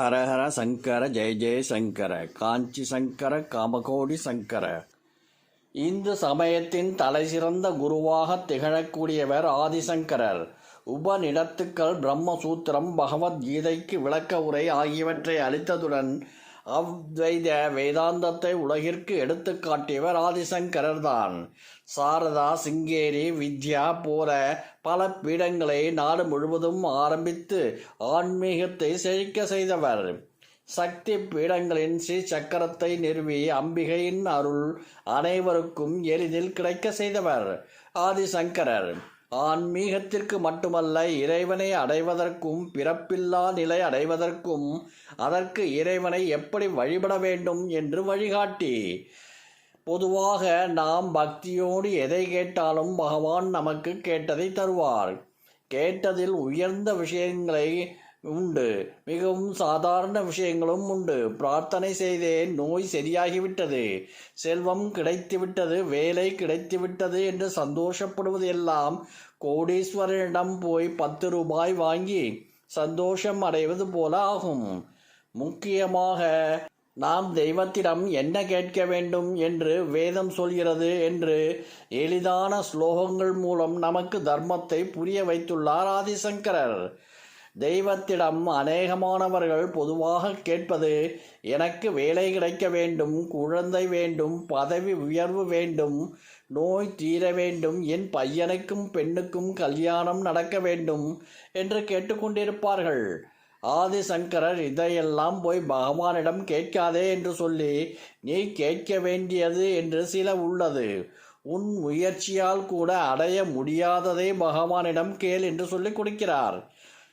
ஹரஹர சங்கர ஜெய ஜெய சங்கர காஞ்சி சங்கர காமகோடி சங்கர. இந்து சமயத்தின் தலைசிறந்த குருவாக திகழக்கூடியவர் ஆதிசங்கரர். உபநிடத்துக்கள் பிரம்மசூத்திரம் பகவத்கீதைக்கு விளக்க உரை ஆகியவற்றை அளித்ததுடன் அத்வைத வேதாந்தத்தை உலகிற்கு எடுத்து காட்டியவர் ஆதிசங்கரர் தான் சாரதா சிங்கேரி வித்யா போல பல பீடங்களை நாடு முழுவதும் ஆரம்பித்து ஆன்மீகத்தை செழிக்க செய்தவர். சக்தி பீடங்களின் ஸ்ரீ சக்கரத்தை நிறுவி அம்பிகையின் அருள் அனைவருக்கும் எளிதில் கிடைக்க செய்தவர். ஆதிசங்கரர். ஆன்மீகத்திற்கு மட்டுமல்ல இறைவனை அடைவதற்கும் பிறப்பில்லா நிலை அடைவதற்கும் அதற்கு இறைவனை எப்படி வழிபட வேண்டும் என்று வழிகாட்டி. பொதுவாக நாம் பக்தியோடு எதை கேட்டாலும் பகவான் நமக்கு கேட்டதை தருவார். கேட்டதில் உயர்ந்த விஷயங்களை உண்டு. மிகவும் சாதாரண விஷயங்களும் உண்டு. பிரார்த்தனை செய்தேன் நோய் சரியாகிவிட்டது. செல்வம் கிடைத்துவிட்டது வேலை கிடைத்துவிட்டது என்று சந்தோஷப்படுவது எல்லாம் கோடீஸ்வரனிடம் போய் பத்து ரூபாய் வாங்கி சந்தோஷம் அடைவது போல ஆகும். முக்கியமாக நாம் தெய்வத்திடம் என்ன கேட்க வேண்டும் என்று வேதம் சொல்கிறது என்று எளிதான ஸ்லோகங்கள் மூலம் நமக்கு தர்மத்தை புரிய வைத்துள்ளார் ஆதிசங்கரர். தெய்வத்திடம் அநேகமானவர்கள் பொதுவாக கேட்பது எனக்கு வேலை கிடைக்க வேண்டும் குழந்தை வேண்டும் பதவி உயர்வு வேண்டும் நோய் தீர வேண்டும் என் பையனுக்கும் பெண்ணுக்கும் கல்யாணம் நடக்க வேண்டும் என்று கேட்டுக்கொண்டிருப்பார்கள் ஆதிசங்கரர் இதையெல்லாம் போய் பகவானிடம் கேட்காதே என்று சொல்லி நீ கேட்க வேண்டியது என்று சில உள்ளது. உன் முயற்சியால் கூட அடைய முடியாததை பகவானிடம் கேள் என்று சொல்லிக் கொடுக்கிறார்.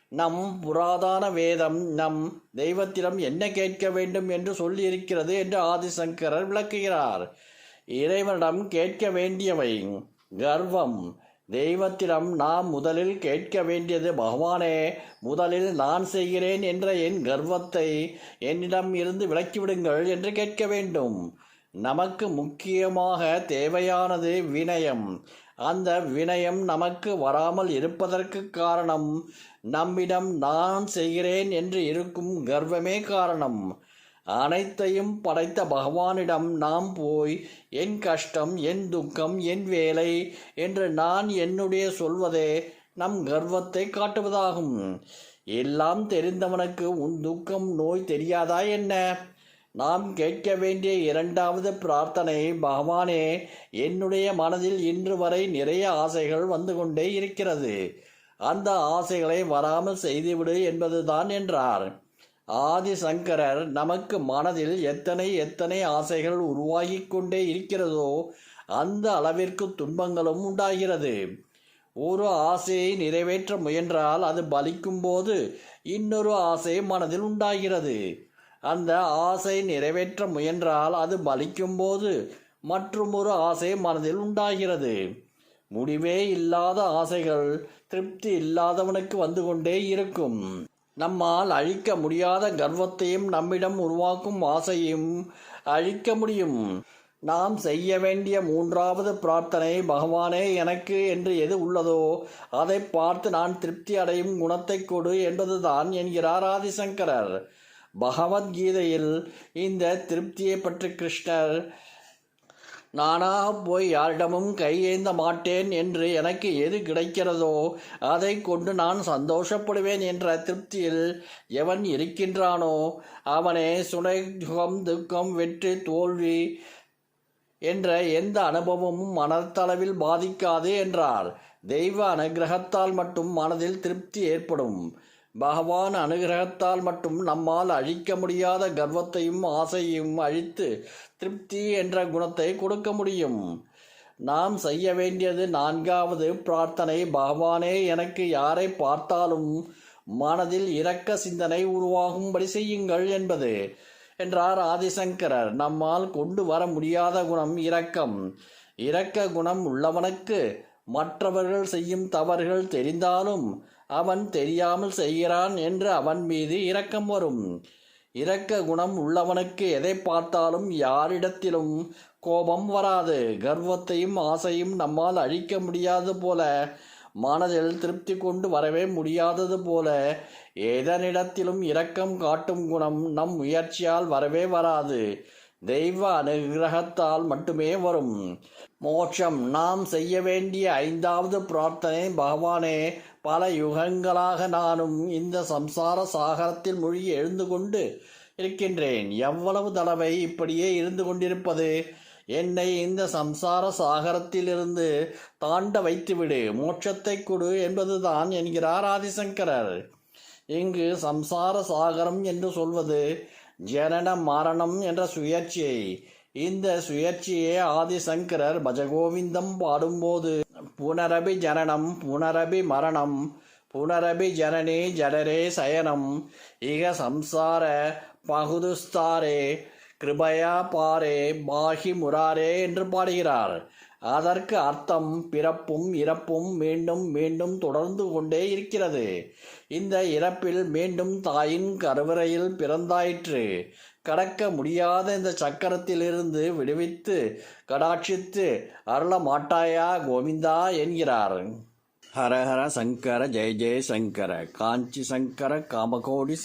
நம் புராதான வேதம் நம் தெய்வத்திடம் என்ன கேட்க வேண்டும் என்று சொல்லியிருக்கிறது என்று ஆதிசங்கரர் விளக்குகிறார். இறைவனிடம் கேட்க வேண்டியவை கர்வம். தெய்வத்திடம் நாம் முதலில் கேட்க வேண்டியது பகவானே முதலில் நான் செய்கிறேன் என்ற என் கர்வத்தை என்னிடம் இருந்து விலக்கிவிடுங்கள் என்று கேட்க வேண்டும். நமக்கு முக்கியமாக தேவையானது வினயம். அந்த வினயம் நமக்கு வராமல் இருப்பதற்கு காரணம் நம்மிடம் நான் செய்கிறேன் என்று இருக்கும் கர்வமே காரணம். அனைத்தையும் படைத்த பகவானிடம் நாம் போய் என் கஷ்டம் என் துக்கம் என் வேலை என்று நான் என்னுடைய சொல்வதே நம் கர்வத்தை காட்டுவதாகும். எல்லாம் தெரிந்தவனுக்கு உன் துக்கம் நோய் தெரியாதா என்ன? நாம் கேட்க வேண்டிய இரண்டாவது பிரார்த்தனை பகவானே என்னுடைய மனதில் இன்று வரை நிறைய ஆசைகள் வந்து கொண்டே இருக்கிறது. அந்த ஆசைகளை வராமல் செய்துவிடு என்பதுதான் என்றார். ஆதிசங்கரர் நமக்கு மனதில் எத்தனை எத்தனை ஆசைகள் உருவாகி கொண்டே இருக்கிறதோ அந்த அளவிற்கு துன்பங்களும் உண்டாகிறது. ஒரு ஆசையை நிறைவேற்ற முயன்றால் அது பலிக்கும் போது இன்னொரு ஆசை மனதில் உண்டாகிறது. அந்த ஆசை நிறைவேற்ற முயன்றால் அது பலிக்கும் போது மற்றும் ஒரு ஆசை மனதில் உண்டாகிறது. முடிவே இல்லாத ஆசைகள் திருப்தி இல்லாதவனுக்கு வந்து கொண்டே இருக்கும். நம்மால் அழிக்க முடியாத கர்வத்தையும் நம்மிடம் உருவாக்கும் ஆசையும் அழிக்க முடியும். நாம் செய்ய வேண்டிய மூன்றாவது பிரார்த்தனை பகவானே எனக்கு என்று எது உள்ளதோ அதை பார்த்து நான் திருப்தி அடையும் குணத்தை கொடு என்பதுதான் என்கிறார் ஆதிசங்கரர். பகவத்கீதையில் இந்த திருப்தியை பற்றி கிருஷ்ணர் நானாக போய் யாரிடமும் கையேந்த மாட்டேன் என்று எனக்கு எது கிடைக்கிறதோ அதை கொண்டு நான் சந்தோஷப்படுவேன் என்ற திருப்தியில் எவன் இருக்கின்றானோ அவனே சுகம் துக்கம் வெற்றி தோல்வி என்ற எந்த அனுபவமும் மனத்தளவில் பாதிக்காது என்றார். தெய்வ அனுகிரகத்தால் மட்டும் மனதில் திருப்தி ஏற்படும். பகவான் அனுகிரகத்தால் மட்டும் நம்மால் அழிக்க முடியாத கர்வத்தையும் ஆசையும் அழித்து திருப்தி என்ற குணத்தை கொடுக்க முடியும். நாம் செய்ய வேண்டியது நான்காவது பிரார்த்தனை. பகவானே எனக்கு யாரை பார்த்தாலும் மனதில் இரக்க சிந்தனை உருவாகும்படி செய்யுங்கள் என்பது என்றார் ஆதிசங்கரர். நம்மால் கொண்டு வர முடியாத குணம் இரக்கம். இரக்க குணம் உள்ளவனுக்கு மற்றவர்கள் செய்யும் தவறுகள் தெரிந்தாலும் அவன் தெரியாமல் செய்கிறான் என்று அவன் மீது இரக்கம் வரும். இரக்க குணம் உள்ளவனுக்கு எதை பார்த்தாலும் யாரிடத்திலும் கோபம் வராது. கர்வத்தையும் ஆசையும் நம்மால் அழிக்க முடியாது போல மனதில் திருப்தி கொண்டு வரவே முடியாதது போல எதனிடத்திலும் இரக்கம் காட்டும் குணம் நம் முயற்சியால் வரவே வராது. தெய்வ அனுகிரகத்தால் மட்டுமே வரும். மோட்சம் நாம் செய்ய வேண்டிய ஐந்தாவது பிரார்த்தனை பகவானே பல யுகங்களாக நானும் இந்த சம்சார சாகரத்தில் மூழ்கி எழுந்து கொண்டு இருக்கின்றேன். எவ்வளவு தடவை இப்படியே இருந்து கொண்டிருப்பது? என்னை இந்த சம்சார சாகரத்திலிருந்து தாண்ட வைத்துவிடு. மோட்சத்தை கொடு என்பதுதான் என்கிறார் ஆதிசங்கரர். இங்கு சம்சார சாகரம் என்று சொல்வது ஜனன மரணம் என்ற சுயற்சியை இந்த சுயற்சியை ஆதிசங்கரர் பஜகோவிந்தம் பாடும்போது புனரபி ஜனனம் புனரபி மரணம் புனரபி ஜனனே ஜடரே சயனம் இக சம்சார பகுதுஸ்தாரே கிருபயா பாரே பாகி முராரே என்று பாடுகிறார். அதற்கு அர்த்தம் பிறப்பும் இறப்பும் மீண்டும் மீண்டும் தொடர்ந்து கொண்டே இருக்கிறது. இந்த இறப்பில் மீண்டும் தாயின் கருவறையில் பிறந்தாயிற்று. கடக்க முடியாத இந்த சக்கரத்திலிருந்து விடுவித்து கடாட்சித்து அருள மாட்டாயா கோவிந்தா என்கிறார். ஹரஹர சங்கர ஜெய ஜெய சங்கர காஞ்சி சங்கர காமகோடி